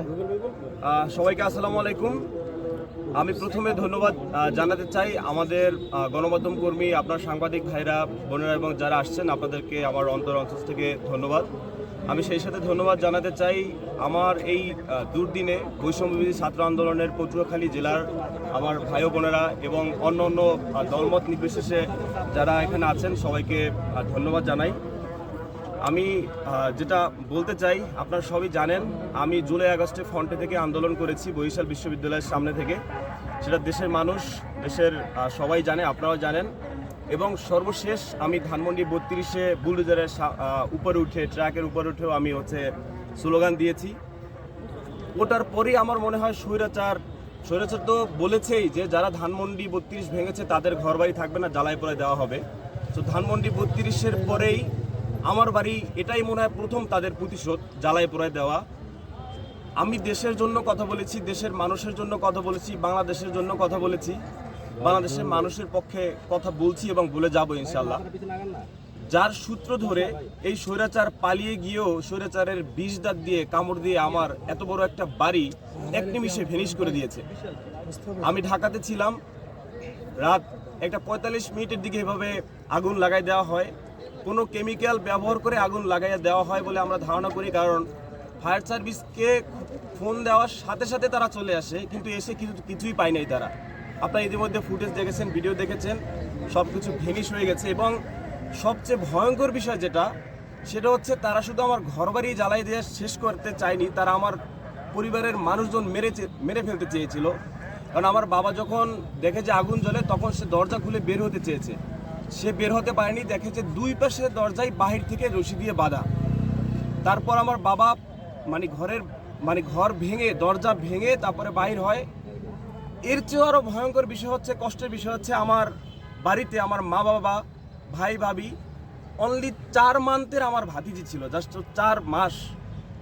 আহ, সবাইকে আসসালামু আলাইকুম। আমি প্রথমে ধন্যবাদ জানাতে চাই আমাদের গণমাধ্যম কর্মী আপনার সাংবাদিক ভাইরা বোনেরা এবং যারা আসছেন আপনাদেরকে আমার অন্তর অন্তর থেকে ধন্যবাদ। আমি সেই সাথে ধন্যবাদ জানাতে চাই আমার এই দুর্দিনে বৈষম্যবিধি ছাত্র আন্দোলনের পটুয়াখালী জেলার আমার ভাই বোনেরা এবং অন্য অন্য দলমত নির্বিশেষে যারা এখানে আছেন সবাইকে ধন্যবাদ জানাই। আমি যেটা বলতে চাই, আপনারা সবই জানেন, আমি জুলাই আগস্টে ফ্রন্টে থেকে আন্দোলন করেছি বরিশাল বিশ্ববিদ্যালয়ের সামনে থেকে। সেটা দেশের মানুষ, দেশের সবাই জানে, আপনারাও জানেন। এবং সর্বশেষ আমি ধানমন্ডি বত্রিশে বুলডোজারের উপরে উঠে ট্র্যাকের উপরে উঠেও আমি হচ্ছে স্লোগান দিয়েছি। ওটার পরেই আমার মনে হয় স্বৈরাচার স্বৈরাচার তো বলেছেই যে যারা ধানমন্ডি বত্রিশ ভেঙেছে তাদের ঘর বাড়ি থাকবে না জ্বালাই পরে দেওয়া হবে। তো ধানমন্ডি বত্রিশের পরেই আমার বাড়ি এটাই মনে হয় প্রথম তাদের প্রতিশোধ জ্বালাই পরে দেওয়া। আমি দেশের জন্য কথা বলেছি, দেশের মানুষের জন্য কথা বলেছি, বাংলাদেশের জন্য কথা বলেছি। বাংলাদেশের মানুষের পক্ষে কথা বলছি এবং বলে যাব ইনশাল্লাহ যার সূত্র ধরে এই স্বৈরাচার পালিয়ে গিয়েও স্বৈরাচারের বিষ দাঁত দিয়ে, কামড় দিয়ে আমার এত বড় একটা বাড়ি এক নিমিষে ভেনিশ করে দিয়েছে। আমি ঢাকাতে ছিলাম, রাত একটা পঁয়তাল্লিশ মিনিটের দিকে এভাবে আগুন লাগাই দেওয়া হয়। কোনো কেমিক্যাল ব্যবহার করে আগুন লাগাইয়া দেওয়া হয় বলে আমরা ধারণা করি, কারণ ফায়ার সার্ভিসকে ফোন দেওয়ার সাথে সাথে তারা চলে আসে, কিন্তু এসে কিছু, কিছুই পায় নাই তারা। আপনারা ইতিমধ্যে ফুটেজ দেখেছেন, ভিডিও দেখেছেন সব কিছু ভেঙিস হয়ে গেছে, এবং সবচেয়ে ভয়ঙ্কর বিষয় যেটা, সেটা হচ্ছে তারা শুধু আমার ঘরবাড়ি জ্বালাই দিয়ে শেষ করতে চায়নি, তারা আমার পরিবারের মানুষজন মেরে মেরে ফেলতে চেয়েছিল। কারণ আমার বাবা যখন দেখে যে আগুন জ্বলে, তখন সে দরজা খুলে বের হতে চেয়েছে। সে বের হতে পারেনি, দেখে যে দুই পাশে দরজায় বাহির থেকে রশি দিয়ে বাঁধা। তারপর আমার বাবা মানে ঘরের মানে ঘর ভেঙে, দরজা ভেঙে তারপরে বাহির হয়। এর চেয়েও আরও ভয়ঙ্কর বিষয় হচ্ছে, কষ্টের বিষয় হচ্ছে আমার বাড়িতে আমার মা বাবা, ভাই ভাবি অনলি চার মান্থের আমার ভাতিজি ছিল জাস্ট চার মাস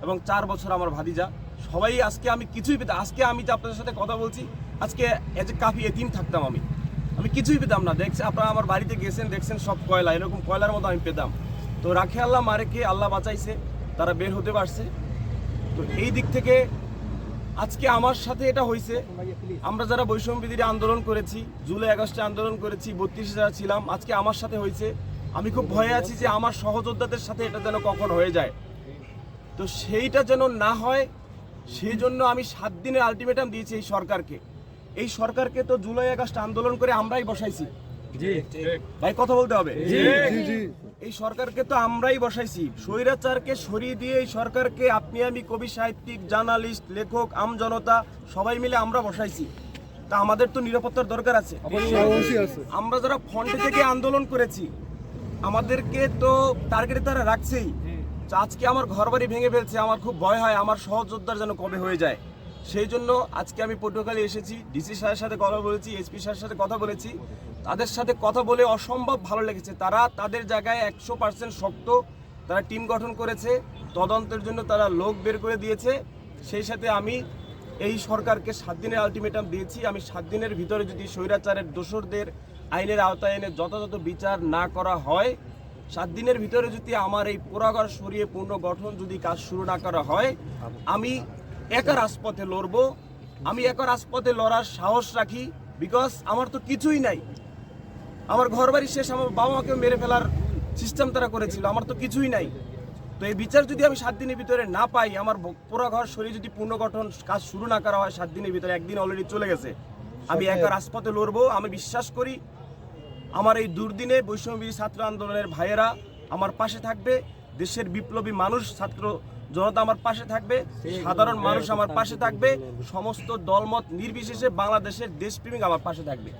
এবং চার বছর আমার ভাতিজা। সবাই আজকে আমি কিছুই পেতাম আজকে আমি যে আপনাদের সাথে কথা বলছি, আজকে এজ এ কাফি এতিম থাকতাম আমি। আমি কিছুই পেতাম না। দেখছি আপনারা আমার বাড়িতে গেছেন, দেখছেন সব কয়লা, এরকম কয়লার মতো আমি পেতাম। তো রাখে আল্লাহ মারেকে আল্লাহ বাঁচাইছে, তারা বের হতে পারছে। তো এই দিক থেকে আজকে আমার সাথে এটা হয়েছে আমরা যারা বৈষম্য বিধির আন্দোলন করেছি, জুলাই, আগস্টে আন্দোলন করেছি, বত্রিশে যারা ছিলাম, আজকে আমার সাথে হয়েছে আমি খুব ভয়ে আছি যে আমার সহযোদ্ধাদের সাথে এটা যেন কখন হয়ে যায়। তো সেইটা যেন না হয়, সেই জন্য আমি সাত দিনের আলটিমেটাম দিয়েছি এই সরকারকে। এই সরকারকে তো জুলাই আগস্ট আন্দোলন করে আমরাই বসাইছি। ভাই কথা বলতে হবে। এই সরকারকে তো আমরাই বসাইছি। স্বৈরাচারকে সরিয়ে দিয়ে এই সরকারকে আপনি আমি কবি সাহিত্যিক জার্নালিস্ট লেখক আম জনতা সবাই মিলে আমরা বসাইছি। তা আমাদের তো নিরাপত্তার দরকার আছে। আমরা যারা ফ্রন্টে থেকে আন্দোলন করেছি আমাদেরকে তো টার্গেটে তারা রাখছেই। আজকে আমার ঘরবাড়ি ভেঙে ফেলছে আমার খুব ভয় হয় আমার সহযোদ্ধার যেন কবে হয়ে যায়। সেই জন্য আজকে আমি পটুয়াখালী এসেছি ডিসি স্যারের সাথে কথা বলেছি এসপি স্যারের সাথে কথা বলেছি। তাদের সাথে কথা বলে অসম্ভব ভালো লেগেছে। তারা তাদের জায়গায় একশো পার্সেন্ট শক্ত, তারা টিম গঠন করেছে, তদন্তের জন্য তারা লোক বের করে দিয়েছে। সেই সাথে আমি এই সরকারকে সাত দিনের আলটিমেটাম দিয়েছি। আমি সাত দিনের ভিতরে যদি স্বৈরাচারের দোসরদের আইনের আওতায় এনে যথাযথ বিচার না করা হয়, সাত দিনের ভিতরে যদি আমার এই পোড়াঘর সরিয়ে পুনর্গঠন যদি কাজ শুরু না করা হয়, আমি একা রাজপথে লড়বো আমি একা রাজপথে লড়ার সাহস রাখি বিকজ আমার তো কিছুই নাই। আমার ঘর বাড়ি শেষ আমার বাবা মাকে মেরে ফেলার সিস্টেম তারা করেছিল আমার তো কিছুই নাই। তো এই বিচার যদি আমি সাত দিনের ভিতরে না পাই আমার পুরো ঘর শরীর যদি পুনর্গঠন কাজ শুরু না করা হয় সাত দিনের ভিতরে একদিন অলরেডি চলে গেছে। আমি একা রাজপথে লড়বো আমি বিশ্বাস করি আমার এই দুর্দিনে বৈষম্যবিধি ছাত্র আন্দোলনের ভাইয়েরা আমার পাশে থাকবে। দেশের বিপ্লবী মানুষ ছাত্র জনতা আমার পাশে থাকবে সাধারণ মানুষ আমার পাশে থাকবে সমস্ত দলমত নির্বিশেষে বাংলাদেশের দেশপ্রেমিক আমার পাশে থাকবে।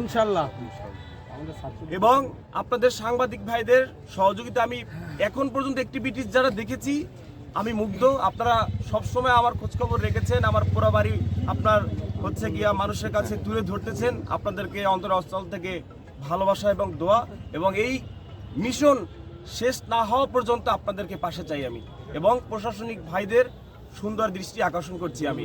ইনশাল্লাহ। এবং আপনাদের সাংবাদিক ভাইদের সহযোগিতা আমি এখন পর্যন্ত অ্যাক্টিভিটিস যারা দেখেছি আমি মুগ্ধ। আপনারা সবসময় আমার খোঁজখবর রেখেছেন আমার পুরো বাড়ি আপনার হচ্ছে গিয়া মানুষের কাছে তুলে ধরতেছেন। আপনাদেরকে অন্তর অস্থল থেকে ভালোবাসা এবং দোয়া। এবং এই মিশন শেষ না হওয়া পর্যন্ত আপনাদেরকে পাশে চাই আমি। এবং প্রশাসনিক ভাইদের সুন্দর দৃষ্টি আকর্ষণ করছি আমি।